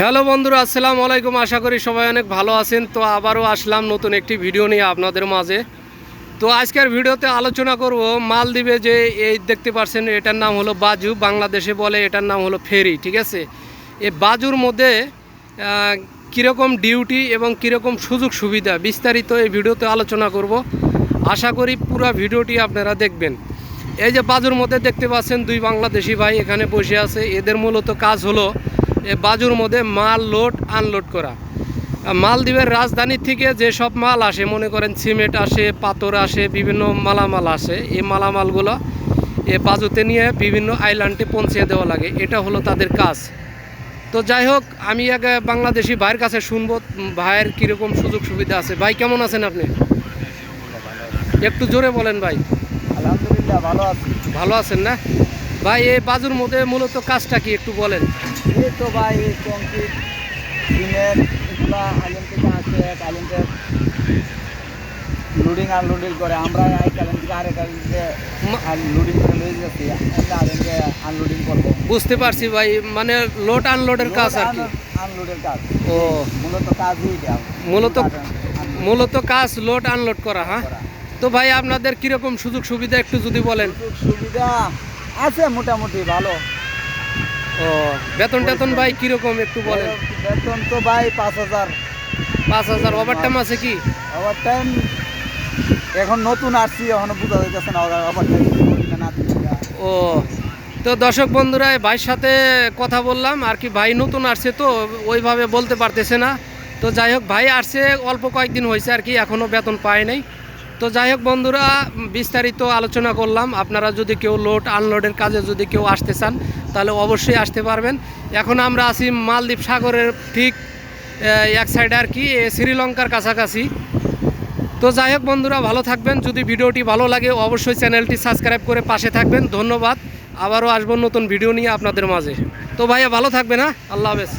Hello বন্ধুরা, আসসালামু আলাইকুম। আশা করি সবাই অনেক ভালো আছেন। তো আবারও আসলাম নতুন একটি ভিডিও নিয়ে আপনাদের মাঝে। তো আজকের ভিডিওতে আলোচনা করব মালদ্বীপে যে এই দেখতে পাচ্ছেন, এটার নাম হলো বাজু, বাংলাদেশে বলে এটার নাম হলো ফেরি, ঠিক আছে? এই বাজুর মধ্যে কীরকম ডিউটি এবং কীরকম সুযোগ সুবিধা বিস্তারিত এই ভিডিওতে আলোচনা করব। আশা করি পুরো ভিডিওটি আপনারা দেখবেন। এই যে বাজুর মধ্যে দেখতে পাচ্ছেন দুই বাংলাদেশি ভাই এখানে বসে আছে। এদের মূলত কাজ হলো এ বাজুর মধ্যে মাল লোড আনলোড করা। মালদ্বীপের রাজধানী থেকে যে সব মাল আসে মনে করেন সিমেন্ট আসে পাথর আসে বিভিন্ন মালামাল আসে এই মালামালগুলো এ বাজুতে নিয়ে বিভিন্ন আইল্যান্ডে পৌঁছে দেওয়া লাগে। এটা হলো তাদের কাজ। তো যাই হোক আমি আহ, বাংলাদেশি ভাইয়ের কাছে শুনব ভাইয়ের কীরকম সুযোগ সুবিধা আছে। ভাই কেমন আছেন আপনি? একটু জোরে বলেন ভাই। আলহামদুলিল্লাহ ভালো আছি। ভালো আছেন না? ভাই এই বাজুর মধ্যে মূলত কাজটা কি একটু বলেন। এই তো ভাই এই কংক্রিট সিমেন্ট এগুলা আইলেন থেকে আসে লোডিং আনলোডিং করে। আমরা এক আইলেন থেকে আরেক আইলেন্ডে মা- লোডিং করে লয়ে যাচ্ছি। আইলেন্ডে আনলোডিং করব। বুঝতে পারছি ভাই মানে লোড আনলোডের কাজ আর কি। আনলোডের কাজ। ও। মূলত কাজই এটা। মূলত মূলত কাজ লোড আনলোড করা হ্যাঁ? তো ভাই আপনাদের কীরকম সুযোগ সুবিধা একটু যদি বলেন? সুযোগ সুবিধা আছে মোটামুটি ভালো। ও বেতন টেতন ভাই কীরকম একটু বলেন? বেতন তো ভাই পাঁচ হাজার। পাঁচ হাজার ওভার টাইম আছে কি? ওভার টাইম এখন নতুন আসছি এখনও বোঝা যাইতেছে না ওভার টাইম ও তো দর্শক বন্ধুরা ভাইয়ের সাথে কথা বললাম আর কি ভাই নতুন আসছে তো ওইভাবে বলতে পারতেছে না। তো যাই হোক ভাই আসছে অল্প কয়েকদিন হয়েছে আর কি এখনও বেতন পায় নাই। তো যাই হোক বন্ধুরা বিস্তারিত আলোচনা করলাম। আপনারা যদি কেউ লোড আনলোডের কাজে যদি কেউ আসতে চান, তাহলে অবশ্যই আসতে পারবেন। এখন আমরা আছি মালদ্বীপ সাগরের ঠিক এক সাইডে আর কি শ্রীলঙ্কার কাছাকাছি। তো যাই হোক বন্ধুরা, ভালো থাকবেন। যদি ভিডিওটি ভালো লাগে, অবশ্যই চ্যানেলটি সাবস্ক্রাইব করে পাশে থাকবেন। ধন্যবাদ। আবারও আসব নতুন ভিডিও নিয়ে আপনাদের মাঝে। তো ভাইয়া, ভালো থাকবে না আল্লাহ হাফেজ।